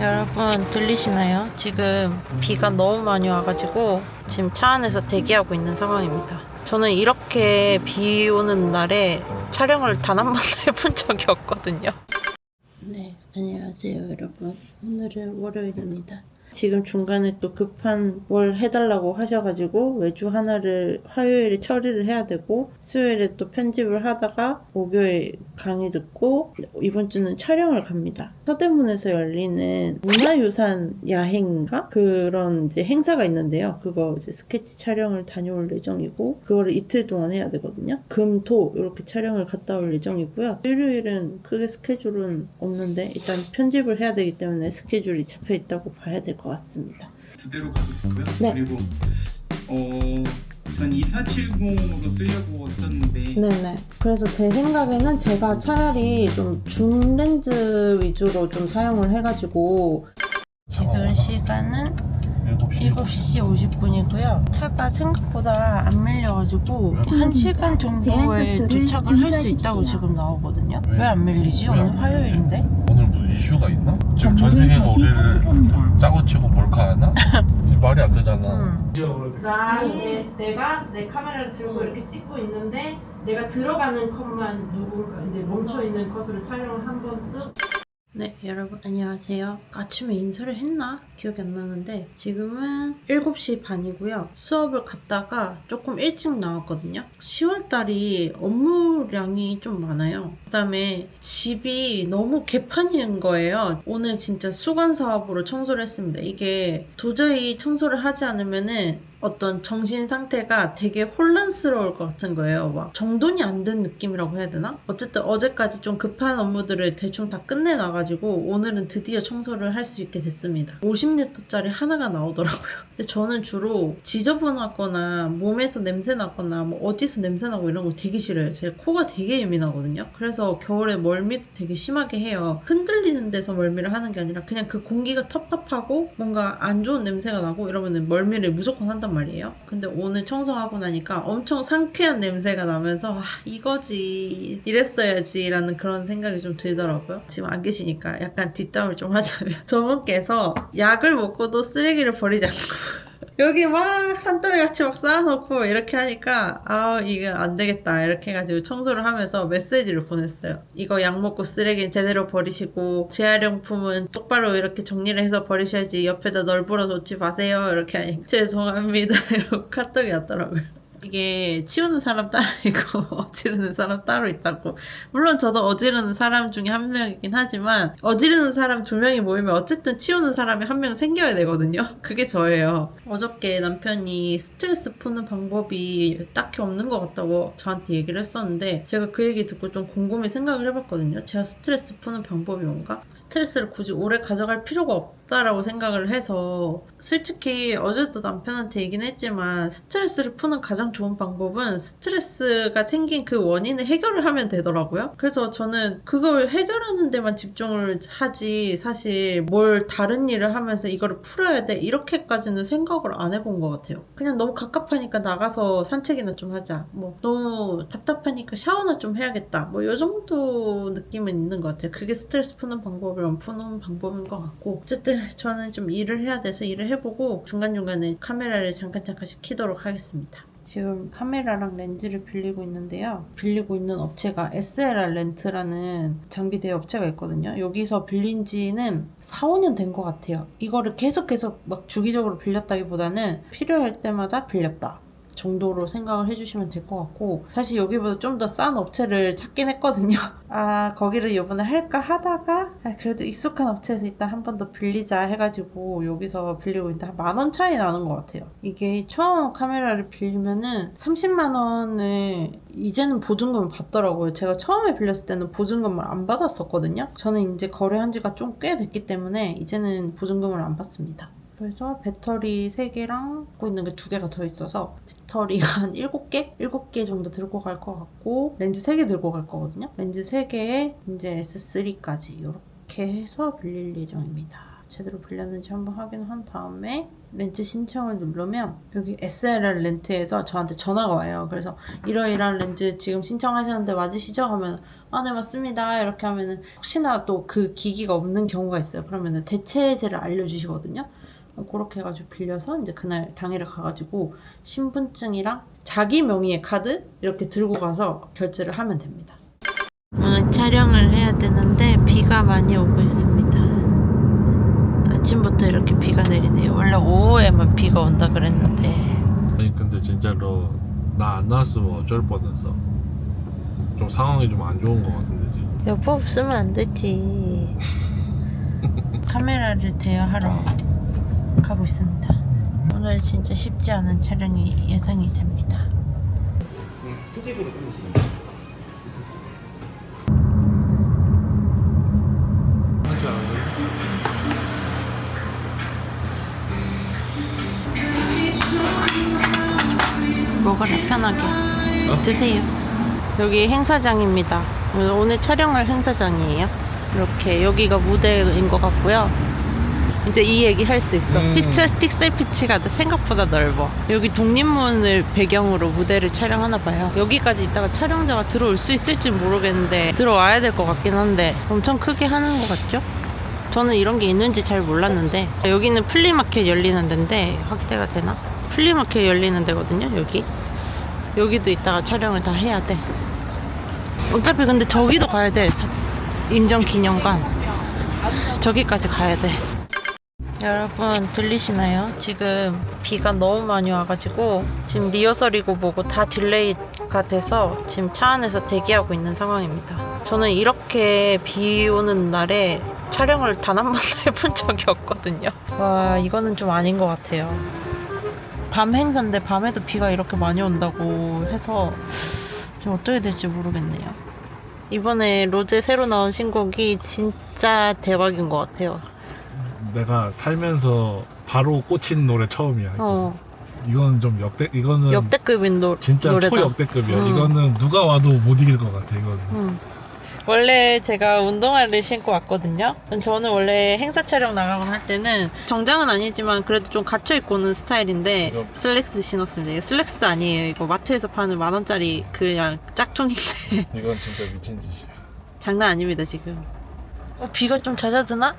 여러분 들리시나요? 지금 비가 너무 많이 와가지고 지금 차 안에서 대기하고 있는 상황입니다. 저는 이렇게 비 오는 날에 촬영을 단 한 번도 해본 적이 없거든요. 네, 안녕하세요 여러분. 오늘은 월요일입니다. 지금 중간에 또 급한 뭘 해달라고 하셔가지고 외주 하나를 화요일에 처리를 해야 되고 수요일에 또 편집을 하다가 목요일 강의 듣고 이번 주는 촬영을 갑니다. 서대문에서 열리는 문화유산 야행인가 그런 이제 행사가 있는데요. 그거 이제 스케치 촬영을 다녀올 예정이고 그거를 이틀 동안 해야 되거든요. 금, 토 이렇게 촬영을 갔다 올 예정이고요. 일요일은 크게 스케줄은 없는데 일단 편집을 해야 되기 때문에 스케줄이 잡혀 있다고 봐야 될 것 같습니다. 그대로 가고 있고요. 네. 그리고 어, 전 2470으로 쓰려고 했었는데 네네. 그래서 제 생각에는 제가 차라리 좀 줌렌즈 위주로 좀 사용을 해가지고 지금 시간은 7시 7시 50분이고요. 차가 생각보다 안 밀려가지고 1시간 정도에 도착을 할 수 있다고 지금 나오거든요. 왜 안 밀리지? 오늘 화요일인데? 이슈가 있나? 지금 전 세계가 우리를. 짜고 치고 몰카 하나? 이 말이 안 되잖아. 나 이제 내가 내 카메라를 들고 이렇게 찍고 있는데 내가 들어가는 컷만 누군가 이제 멈춰 있는 컷으로 촬영을 한번 뜨. 네 여러분 안녕하세요. 아침에 인사를 했나 기억이 안 나는데 지금은 7시 반이고요. 수업을 갔다가 조금 일찍 나왔거든요. 10월 달이 업무량이 좀 많아요. 그다음에 집이 너무 개판인 거예요. 오늘 진짜 수건 사업으로 청소를 했습니다. 이게 도저히 청소를 하지 않으면은 어떤 정신 상태가 되게 혼란스러울 것 같은 거예요. 막 정돈이 안 된 느낌이라고 해야 되나? 어쨌든 어제까지 좀 급한 업무들을 대충 다 끝내놔가지고 오늘은 드디어 청소를 할 수 있게 됐습니다. 50리터짜리 하나가 나오더라고요. 근데 저는 주로 지저분하거나 몸에서 냄새 나거나 뭐 어디서 냄새 나고 이런 거 되게 싫어요. 제 코가 되게 예민하거든요. 그래서 겨울에 멀미도 되게 심하게 해요. 흔들리는 데서 멀미를 하는 게 아니라 그냥 그 공기가 텁텁하고 뭔가 안 좋은 냄새가 나고 이러면은 멀미를 무조건 한단 말이에요. 근데 오늘 청소하고 나니까 엄청 상쾌한 냄새가 나면서 아, 이거지 이랬어야지라는 그런 생각이 좀 들더라고요. 지금 안 계시니까 약간 뒷담을 좀 하자면 저분께서 약을 먹고도 쓰레기를 버리지 않고 여기 막 산더미 같이 막 쌓아놓고 이렇게 하니까 아 이거 안 되겠다 이렇게 해가지고 청소를 하면서 메시지를 보냈어요. 이거 약 먹고 쓰레기는 제대로 버리시고 재활용품은 똑바로 이렇게 정리를 해서 버리셔야지 옆에다 널브러 놓지 마세요 이렇게 하니까 죄송합니다 이러고 카톡이 왔더라고요. 이게 치우는 사람 따로 있고 어지르는 사람 따로 있다고. 물론 저도 어지르는 사람 중에 한 명이긴 하지만 어지르는 사람 두 명이 모이면 어쨌든 치우는 사람이 한 명 생겨야 되거든요. 그게 저예요. 어저께 남편이 스트레스 푸는 방법이 딱히 없는 것 같다고 저한테 얘기를 했었는데 제가 그 얘기 듣고 좀 곰곰이 생각을 해봤거든요. 제가 스트레스 푸는 방법이 뭔가? 스트레스를 굳이 오래 가져갈 필요가 없 다라고 생각을 해서 솔직히 어제도 남편한테 얘기는 했지만 스트레스를 푸는 가장 좋은 방법은 스트레스가 생긴 그 원인을 해결을 하면 되더라고요. 그래서 저는 그걸 해결하는 데만 집중을 하지 사실 뭘 다른 일을 하면서 이거를 풀어야 돼 이렇게까지는 생각을 안 해본 것 같아요. 그냥 너무 갑갑하니까 나가서 산책이나 좀 하자. 뭐 너무 답답하니까 샤워나 좀 해야겠다. 뭐요 정도 느낌은 있는 것 같아요. 그게 스트레스 푸는 방법이랑 푸는 방법인 것 같고 어쨌든 저는 좀 일을 해야 돼서 일을 해보고 중간중간에 카메라를 잠깐 잠깐씩 키도록 하겠습니다. 지금 카메라랑 렌즈를 빌리고 있는데요. 빌리고 있는 업체가 SLR 렌트라는 장비 대여 업체가 있거든요. 여기서 빌린 지는 4, 5년 된 것 같아요. 이거를 계속 계속 막 주기적으로 빌렸다기보다는 필요할 때마다 빌렸다. 정도로 생각을 해주시면 될 것 같고 사실 여기보다 좀 더 싼 업체를 찾긴 했거든요. 아 거기를 이번에 할까 하다가 아, 그래도 익숙한 업체에서 일단 한 번 더 빌리자 해가지고 여기서 빌리고 한만원 차이 나는 것 같아요. 이게 처음 카메라를 빌리면은 30만 원을 이제는 보증금을 받더라고요. 제가 처음에 빌렸을 때는 보증금을 안 받았었거든요. 저는 이제 거래한 지가 좀 꽤 됐기 때문에 이제는 보증금을 안 받습니다 그래서 배터리 3개랑 갖고 있는 게 2개가 더 있어서 배터리가 한 7개? 7개 정도 들고 갈 것 같고 렌즈 3개 들고 갈 거거든요. 렌즈 3개에 이제 S3까지 이렇게 해서 빌릴 예정입니다. 제대로 빌렸는지 한번 확인한 다음에 렌트 신청을 누르면 여기 SLR 렌트에서 저한테 전화가 와요. 그래서 이러이러한 렌즈 지금 신청하셨는데 맞으시죠? 하면 아, 네, 맞습니다. 이렇게 하면은 혹시나 또 그 기기가 없는 경우가 있어요. 그러면은 대체제를 알려주시거든요. 그렇게 해가지고 빌려서 이제 그날 당일에 가가지고 신분증이랑 자기 명의의 카드 이렇게 들고 가서 결제를 하면 됩니다. 오늘 촬영을 해야 되는데 비가 많이 오고 있습니다. 아침부터 이렇게 비가 내리네요. 원래 오후에만 비가 온다 그랬는데 아니 근데 진짜로 나 안 나왔으면 어쩔 뻔했어 좀 상황이 좀 안 좋은 것 같은데 지금 여보 없으면 안 되지. 카메라를 대여하러 가고 있습니다. 오늘 진짜 쉽지 않은 촬영이 예상이 됩니다. 수직으로? 먹어라 편하게 드세요 여기 행사장입니다 오늘 촬영할 행사장이에요 이렇게 여기가 무대인 것 같고요 이제 이 얘기 할 수 있어. 음. 피치, 픽셀 피치가 생각보다 넓어. 여기 독립문을 배경으로 무대를 촬영하나 봐요. 여기까지 있다가 촬영자가 들어올 수 있을지 모르겠는데 들어와야 될 것 같긴 한데 엄청 크게 하는 것 같죠? 저는 이런 게 있는지 잘 몰랐는데 여기는 플리마켓 열리는 데인데 확대가 되나? 플리마켓 열리는 데거든요 여기. 여기도 이따가 촬영을 다 해야 돼. 어차피 근데 저기도 가야 돼. 사- 인정기념관. 저기까지 가야 돼 여러분 들리시나요? 지금 비가 너무 많이 와가지고 지금 리허설이고 뭐고 다 딜레이가 돼서 지금 차 안에서 대기하고 있는 상황입니다. 저는 이렇게 비 오는 날에 촬영을 단 한 번도 해본 적이 없거든요. 와 이거는 좀 아닌 것 같아요. 밤 행사인데 밤에도 비가 이렇게 많이 온다고 해서 좀 어떻게 될지 모르겠네요. 이번에 로제 새로 나온 신곡이 진짜 대박인 것 같아요. 내가 살면서 바로 꽂힌 노래 처음이야 어. 이건 좀 역대 이거는 역대급인 노, 진짜 노래다. 초역대급이야 음. 이거는 누가 와도 못 이길 것 같아 이거는 음. 원래 제가 운동화를 신고 왔거든요. 저는 원래 행사 촬영 나가거나 할 때는 정장은 아니지만 그래도 좀 갇혀 입고 오는 스타일인데 이거- 슬랙스 신었습니다. 이거 슬랙스도 아니에요. 이거 마트에서 파는 만 원짜리 그냥 짝퉁인데 이건 진짜 미친 짓이야 장난 아닙니다 지금. 어, 비가 좀 잦아드나?